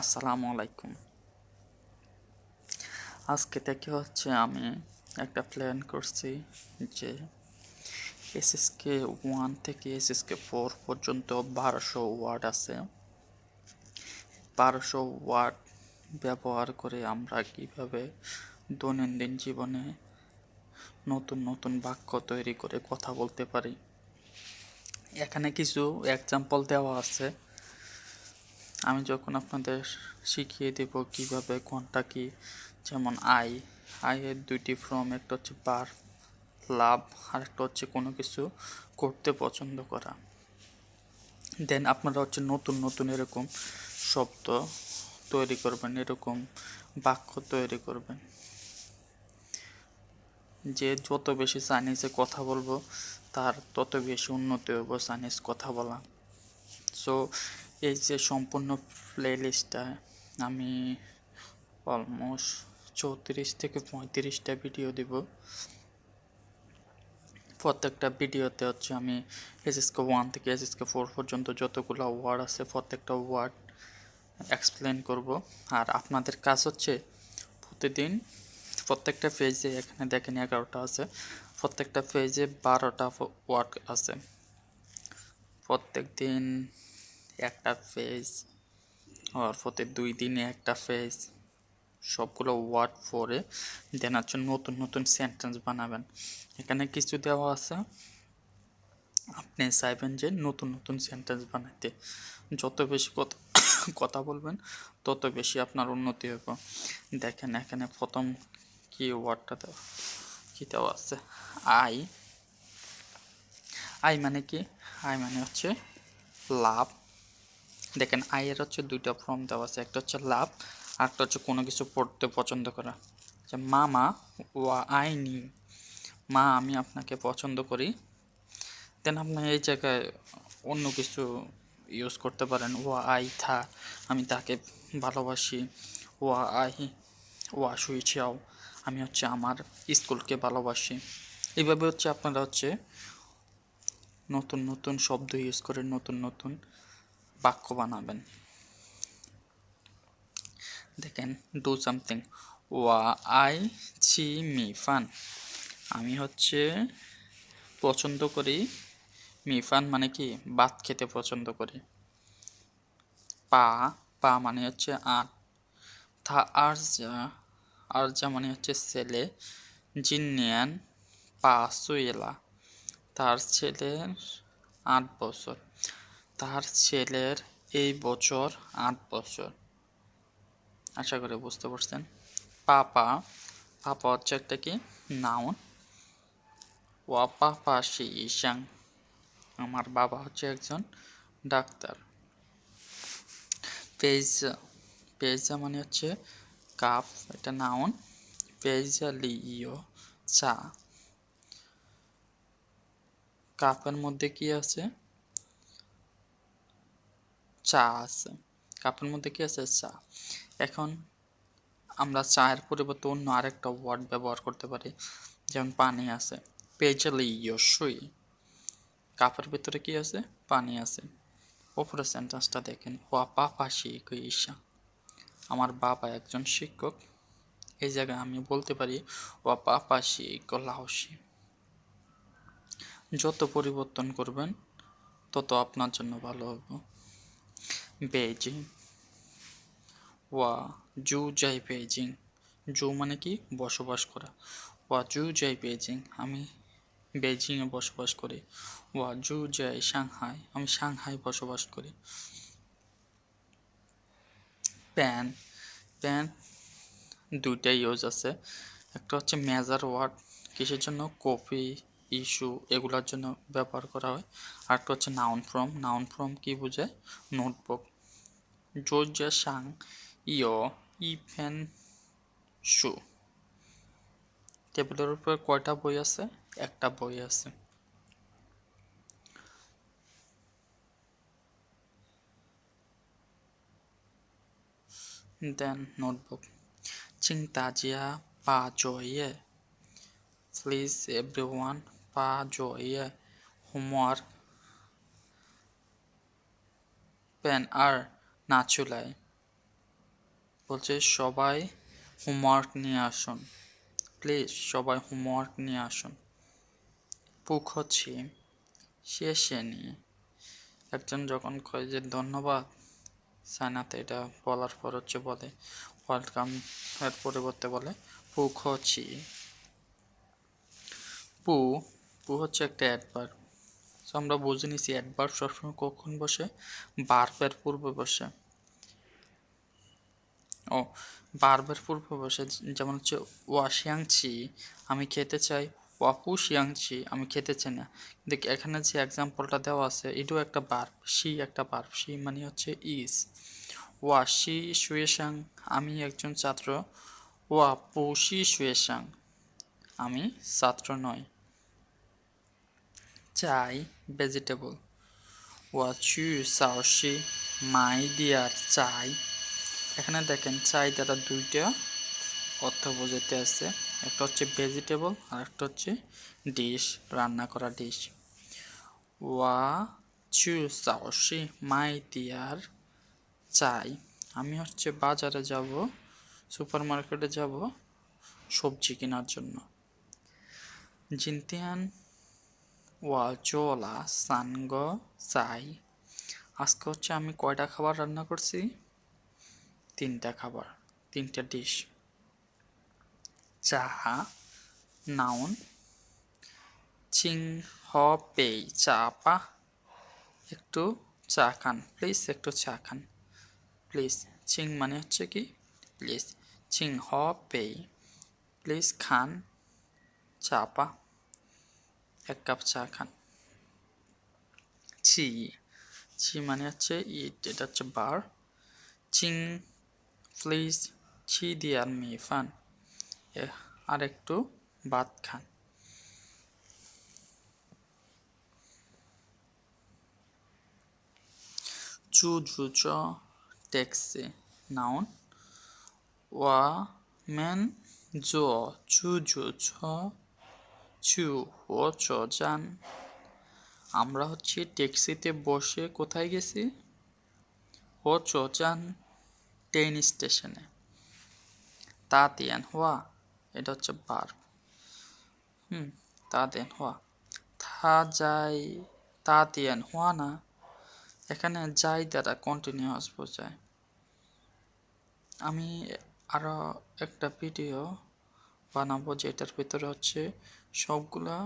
আসসালামু আলাইকুম। আজকে থেকে হচ্ছে আমি একটা প্ল্যান করছি যে এসএসকে ওয়ান থেকে এসএসকে ফোর পর্যন্ত বারোশো ওয়ার্ড আছে। বারোশো ওয়ার্ড ব্যবহার করে আমরা কীভাবে দৈনন্দিন জীবনে নতুন নতুন বাক্য তৈরি করে কথা বলতে পারি। এখানে কিছু এক্সাম্পল দেওয়া আছে। আমি যখন আপনাদের শিখিয়ে দেব কীভাবে কোনটা কি, যেমন আই আয়ের দুইটি ফর্ম, একটা হচ্ছে বার, লাভ, আর একটা হচ্ছে কোনো কিছু করতে পছন্দ করা। দেন আপনারা হচ্ছে নতুন নতুন এরকম শব্দ তৈরি করবেন, এরকম বাক্য তৈরি করবেন। যে যত বেশি চাইনিজে কথা বলব, তার তত বেশি উন্নতি হব চাইনিজ কথা বলা। সো এই যে সম্পূর্ণ প্লেলিস্টটা আমি অলমোস্ট চৌত্রিশ থেকে পঁয়ত্রিশটা ভিডিও দিব। প্রত্যেকটা ভিডিওতে হচ্ছে আমি এসএসকে ওয়ান থেকে এসএসকে ফোর পর্যন্ত যতগুলো ওয়ার্ড আছে, প্রত্যেকটা ওয়ার্ড এক্সপ্লেন করব। আর আপনাদের কাজ হচ্ছে প্রতিদিন প্রত্যেকটা পেজে এখানে দেখেন এগারোটা আছে, প্রত্যেকটা পেজে বারোটা ওয়ার্ড আছে। প্রত্যেক দিন একটা ফেজ আর প্রতি দুই দিনে একটা ফেজ সবগুলো ওয়ার্ড পরে দেন হচ্ছে নতুন নতুন সেন্টেন্স বানাবেন। এখানে কিছু দেওয়া আছে। আপনি চাইবেন যে নতুন নতুন সেন্টেন্স বানাইতে। যত বেশি কথা কথা বলবেন, তত বেশি আপনার উন্নতি হবে দেখেন এখানে প্রথম কি ওয়ার্ডটা দেওয়া, কী দেওয়া আছে? আই আই মানে কি? আই মানে হচ্ছে লাভ। দেখেন আয়ের হচ্ছে দুইটা ফর্ম দেওয়া আছে, একটা হচ্ছে লাভ আর একটা হচ্ছে কোনো কিছু পড়তে পছন্দ করা। যে মামা, ওয়া আই নি মা, আমি আপনাকে পছন্দ করি। দেন আপনি এই জায়গায় অন্য কিছু ইউজ করতে পারেন। ওয়া আই থা, আমি তাকে ভালোবাসি। ওয়া আই ওয়া চাও আমি হচ্ছে আমার স্কুলকে ভালোবাসি। এইভাবে হচ্ছে আপনারা হচ্ছে নতুন নতুন শব্দ ইউজ করে, নতুন নতুন বাক্য বানাবেন। দেখেন ডু সামথিং ওয়া, আই, ছি, মি, ফান। আমি হচ্ছে পছন্দ করি মি, ফান মানে কি? ভাত খেতে পছন্দ করি। পা পা মানে হচ্ছে আট। থা আরজা আরজা মানে হচ্ছে ছেলে। জিনিয়ান পা সুয়েলা তার ছেলের আট বছর। তার ছেলের এই বছর আট বছর। আশা করি বুঝতে পারছেন। পাপা পাপা হচ্ছে একটা কি? নাউন। ওয়া পাপা ইসাং আমার বাবা হচ্ছে একজন ডাক্তার। পেজা পেজা মানে হচ্ছে কাপ, এটা নাউন। পেজা লিও চা। কাপের মধ্যে কি আছে? চা আছে। কাপের মধ্যে কি আছে? চা। এখন আমরা চায়ের পরিবর্তে অন্য আরেকটা ওয়ার্ড ব্যবহার করতে পারি, যেমন পানি আছে। পেজালি ইয়সই কাপের ভিতরে কি আছে? পানি আছে। ওপরে সেন্টেন্সটা দেখেন ওয়া পাপা শিখ ঈশা। আমার বাবা একজন শিক্ষক। এই জায়গায় আমি বলতে পারি ওয়া পাপা শিখ লাউসি যত পরিবর্তন করবেন, তত আপনার জন্য ভালো হবে। বেজিং ওয়া, জু যাই বেজিং জু মানে কি? বসবাস করা। ওয়া, জু যাই বেজিং আমি বেজিংয়ে বসবাস করি। ওয়া, জু যাই সাংহাই। আমি সাংহাই বসবাস করি। প্যান। প্যান দুইটাই ইউজ আছে। একটা হচ্ছে মেজার ওয়ার্ড, কিসের জন্য? কপি ইস্যু এগুলোর জন্য ব্যবহার করা হয়। আরেকটা হচ্ছে নাউন ফ্রম নাউন ফ্রম কি বোঝায়? নোটবুক জোজা সাং ইয় ইফেন শু টেবিলের উপরে কয়টা বই আছে? একটা বই আছে। দেন নোটবুক চিং তাজিয়া পা জয়ে প্লিজ এভরিওয়ান পা জয়ে হোমওয়ার্ক পেন আর না চুলায় বলছে সবাই হোমওয়ার্ক নিয়ে আসুন। প্লিজ সবাই হোমওয়ার্ক নিয়ে আসুন। পুক হচ্ছে শেষে নিয়ে একজন যখন কয় যে ধন্যবাদ সাইনাতে এটা বলার পর হচ্ছে বলে। ওয়েলকাম এর পরিবর্তে বলে পুক হচ্ছি পু পু হচ্ছে একটা অ্যাডভার্ব সো আমরা বুঝে নিছি অ্যাডভার্ব সবসময় কখন বসে? বার্বের পূর্বে বসে। ও বার্বের পূর্বে বসে। যেমন হচ্ছে, ওয়াশিয়াংছি, আমি খেতে চাই। ওয়াপু শিয়াংছি আমি খেতে চাই না। দেখ, এখানে যে এক্সাম্পলটা দেওয়া আছে, এটাও একটা বার্ব সি একটা বার্ব সি মানে হচ্ছে, ইজ। ওয়া শি শুয়েশাং আমি একজন ছাত্র। ওয়া পু শি শুয়েশাং আমি ছাত্র নয় চাই ভেজিটেবল। ওয়া চু সাওশি, মাই ডিয়ার চাই। এখানে দেখেন চাই দ্বারা দুইটা অর্থ বোঝাতে আছে। একটা হচ্ছে ভেজিটেবল আর একটা হচ্ছে ডিশ, রান্না করা ডিশ। ওয়া চু সাওশি, মাই ডিয়ার চাই। আমি হচ্ছে বাজারে যাব সুপার মার্কেটে যাব সবজি কেনার জন্য। জিনতিয়ান ওয়া চোলা সানগ, চাই। আজকে হচ্ছে আমি কয়টা খাবার রান্না করছি? তিনটা খাবার, তিনটা ডিশ। চা নাউন চিং হ পেই চা পা একটু চা খান, প্লিজ একটু চা খান। প্লিজ, চিং মানে হচ্ছে কি? প্লিজ চিং হ পেই প্লিজ খান চা পা এক কাপ চা খান। ছি ছি মানে হচ্ছে ইট এটা হচ্ছে বার চিং প্লিজ ছি দিয়ার মি ফান আর একটু ভাত খান। চু জু চ, ট্যাক্সি নাউন ওয়া মেন জো, চু জু চ চু ও চ জান আমরা হচ্ছে ট্যাক্সিতে বসে কোথায় গেছি? ও চ জান ট্রেন স্টেশনে। তা তিয়ান হওয়া এটা হচ্ছে বার। হুম, তা দেন হওয়া থা যাই, তা তিয়ান হওয়া না। এখানে যাই দ্বারা কন্টিনিউয়াস বোঝায়। আমি আরও একটা ভিডিও বানাবো যেটার ভিতরে হচ্ছে সবগুলা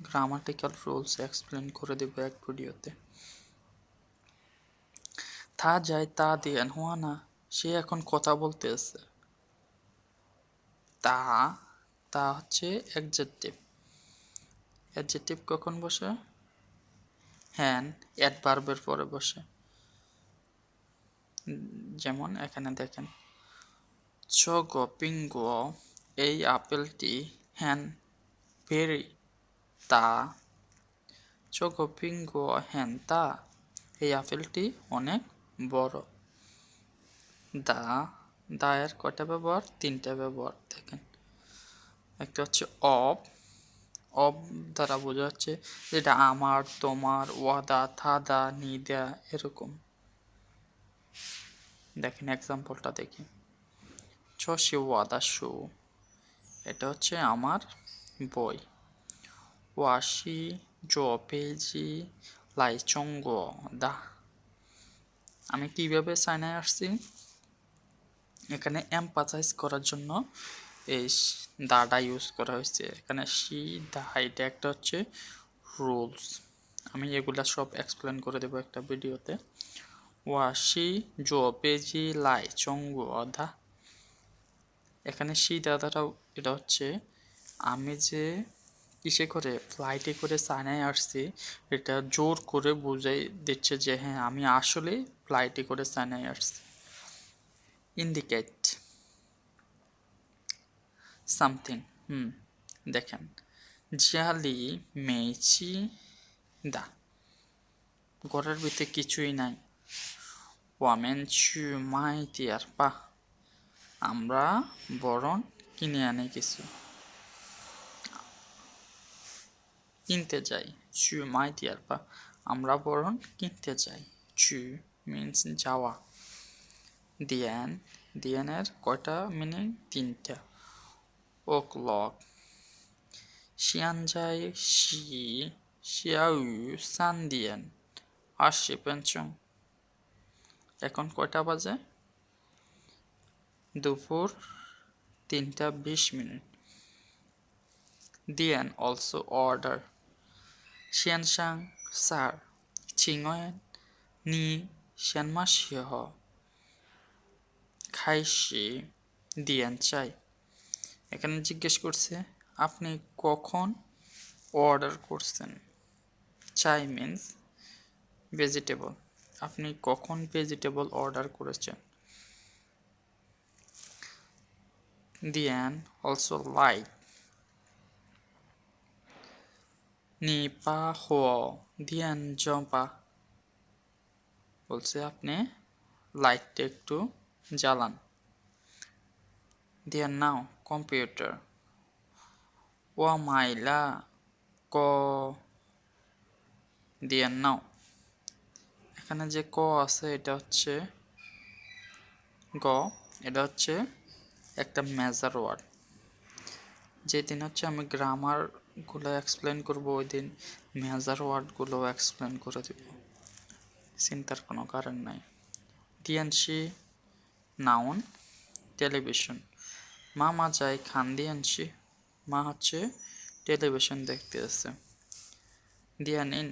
গ্রামাটিক্যাল রুলস এক্সপ্লেন করে দেব এক ভিডিওতে। থা যায় তা দিয়েন হওয়া না, সে এখন কথা বলতে আছে তা তা হচ্ছে অ্যাডজেক্টিভ অ্যাডজেক্টিভ কখন বসে? হ্যান অ্যাডভার্বের পরে বসে। যেমন এখানে দেখেন। ছগ পিঙ্গ এই আপেলটি হ্যান ভেরি, তা ছগ পিঙ্গ হ্যান তা এই আপেলটি অনেক বড়। দা, দায়ের কয়টা ব্যবহার? তিনটা ব্যবহার, দেখেন। একটা হচ্ছে অফ অব দ্বারা বোঝা যাচ্ছে যেটা আমার, তোমার, ওয়াদা, থাদা, নিদা এরকম। দেখেন এক্সাম্পলটা দেখি। ছশি ওয়াদা শু। এটা হচ্ছে আমার বই। ওয়াশি জো পেজি লাই চঙ্গ দা আমি কীভাবে সাইনায় আসছি? এখানে এম্পাসাইজ করার জন্য এই দাটা ইউজ করা হয়েছে। এখানে সি, দা, এটা একটা হচ্ছে রুলস আমি এগুলা সব এক্সপ্লেন করে দেবো একটা ভিডিওতে। ওয়াশি জো পেজি লাই চঙ্গু অধা এখানে সি, দাদাটাও এটা হচ্ছে, আমি যে কিসে করে ফ্লাইটে করে চায়নায় আসছি, এটা জোর করে বুঝাই দিচ্ছে যে হ্যাঁ আমি আসলে ফ্লাইটে করে চায়নায় আসছি। ইন্ডিকেট সামথিং হুম, দেখেন জালি মেচি দা, ঘরের ভিতরে কিছুই নাই। ওয়ামেন চু মাই তিয়ার পা আমরা বরং কিনে আনে কিছু। কিনতে যাই। চু, মাই দিয়ার পা আমরা বরং কিনতে যাই। চু মিন্স যাওয়া। দিয়ান দিয়ানের কয়টা মিনিং তিনটা। ও ক্লক সিয়ানজাই শি, শিয়াউ, সান দিয়ান আসছে পেনশন এখন কয়টা বাজে? দুপুর তিনটা বিশ মিনিট। দিয়ান অলসো অর্ডার শিয়ানসাং স্যার। চিংয়েন নি শিয়ানমা শিহ খাইশি, দিয়ান চাই। এখানে জিজ্ঞেস করছে, আপনি কখন অর্ডার করছেন? চাই মিন্স ভেজিটেবল আপনি কখন ভেজিটেবল অর্ডার করেছেন? দিয়ান অলসো লাইক নি পা হো দিয়ান জম্পা বলছে আপনি লাইটটা একটু জ্বালান। দিয়ান নাও কম্পিউটার ও মাইলা ক। দিয়ান নাও এখানে যে ক আছে, এটা হচ্ছে গ, এটা হচ্ছে একটা মেজার ওয়ার্ড যেদিন হচ্ছে আমি গ্রামারগুলো এক্সপ্লেন করব ওই দিন মেজার ওয়ার্ডগুলো এক্সপ্লেন করে দেব। চিন্তার কোনো কারণ নাই। দিয়ানসি নাউন টেলিভিশন মা মা যায় খান দিয়ানসি মা হচ্ছে টেলিভিশন দেখতে আছে দিয়ানিন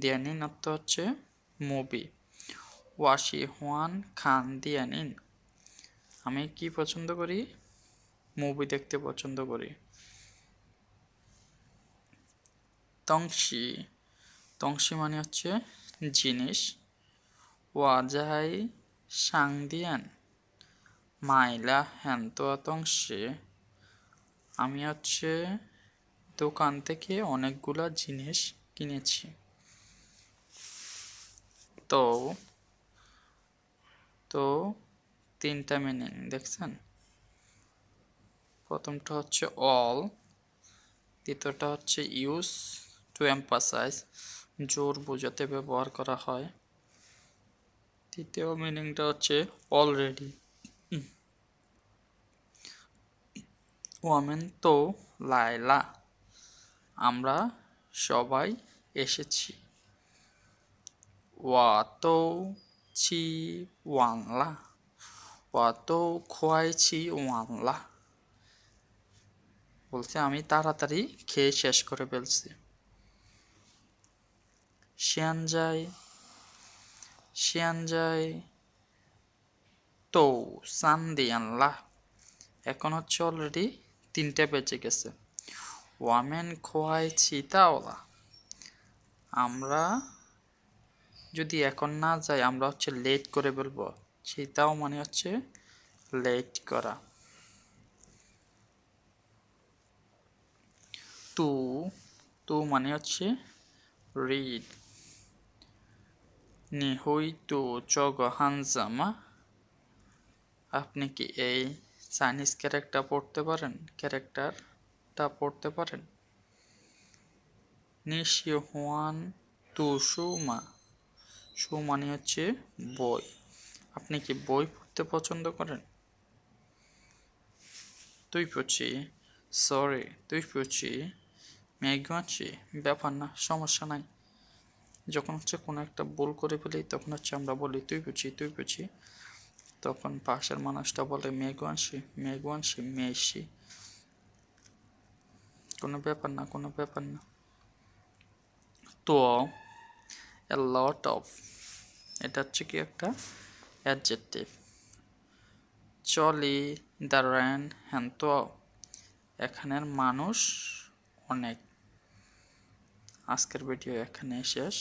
দিয়ানিন অর্থ হচ্ছে মুভি ওয়াশি হুয়ান খান দিয়ানিন আমি কি পছন্দ করি? মুভি দেখতে পছন্দ করি। তংশি তংশি মানে হচ্ছে জিনিস। ওয়াজাই সাংদিয়ান মাইলা হ্যান্তোয়া তংশে। আমি হচ্ছে দোকান থেকে অনেকগুলা জিনিস কিনেছি। তো তো তিনটা মিনিং দেখছেন? প্রথমটা হচ্ছে অল দ্বিতীয়টা হচ্ছে ইউজ টু এম্পাসাইজ জোর বোঝাতে ব্যবহার করা হয়। তৃতীয় মিনিংটা হচ্ছে অলরেডি ওয়ামেন তো লাইলা আমরা সবাই এসেছি। ওয়া তো ছি ওয়ানলা ওয়া তো খোয়াইছি ওয়ানলা বলছে, আমি তাড়াতাড়ি খেয়ে শেষ করে ফেলছি। শিয়ানজাই শিয়ানজাই, তো সানদিয়ানলা এখন হচ্ছে অলরেডি তিনটে বেজে গেছে। ওয়ামেন খোয়াইছি তাওলা। আমরা যদি এখন না যাই, আমরা হচ্ছে লেট করে বলব চিতাও মানে হচ্ছে লেট করা। তু তু মানে হচ্ছে রিড নিহুই তু চগ হানজামা আপনি কি এই চাইনিজ ক্যারেক্টার পড়তে পারেন? ক্যারেক্টারটা পড়তে পারেন? নিশি হুয়ান তু সুমা। সু মানে হচ্ছে বই। আপনি কি বই পড়তে পছন্দ করেন? তুই পড়ছি সরি তুই পড়ছি ম্যাগি ব্যাপার না, সমস্যা নাই। যখন হচ্ছে কোনো একটা ভুল করে ফেলি, তখন হচ্ছে আমরা বলি, তুই পুছি তুই পুছি তখন পাশের মানুষটা বলে, মেঘু আনছি মেঘু আনছি মেসি কোনো ব্যাপার না, কোনো ব্যাপার না। তো এ লট অফ এটা হচ্ছে কি একটা অ্যাডজেক্টিভ চলি দ্য র্যান হ্যান তো এখানের মানুষ অনেক। আজকের ভিডিও এখানে শেষ।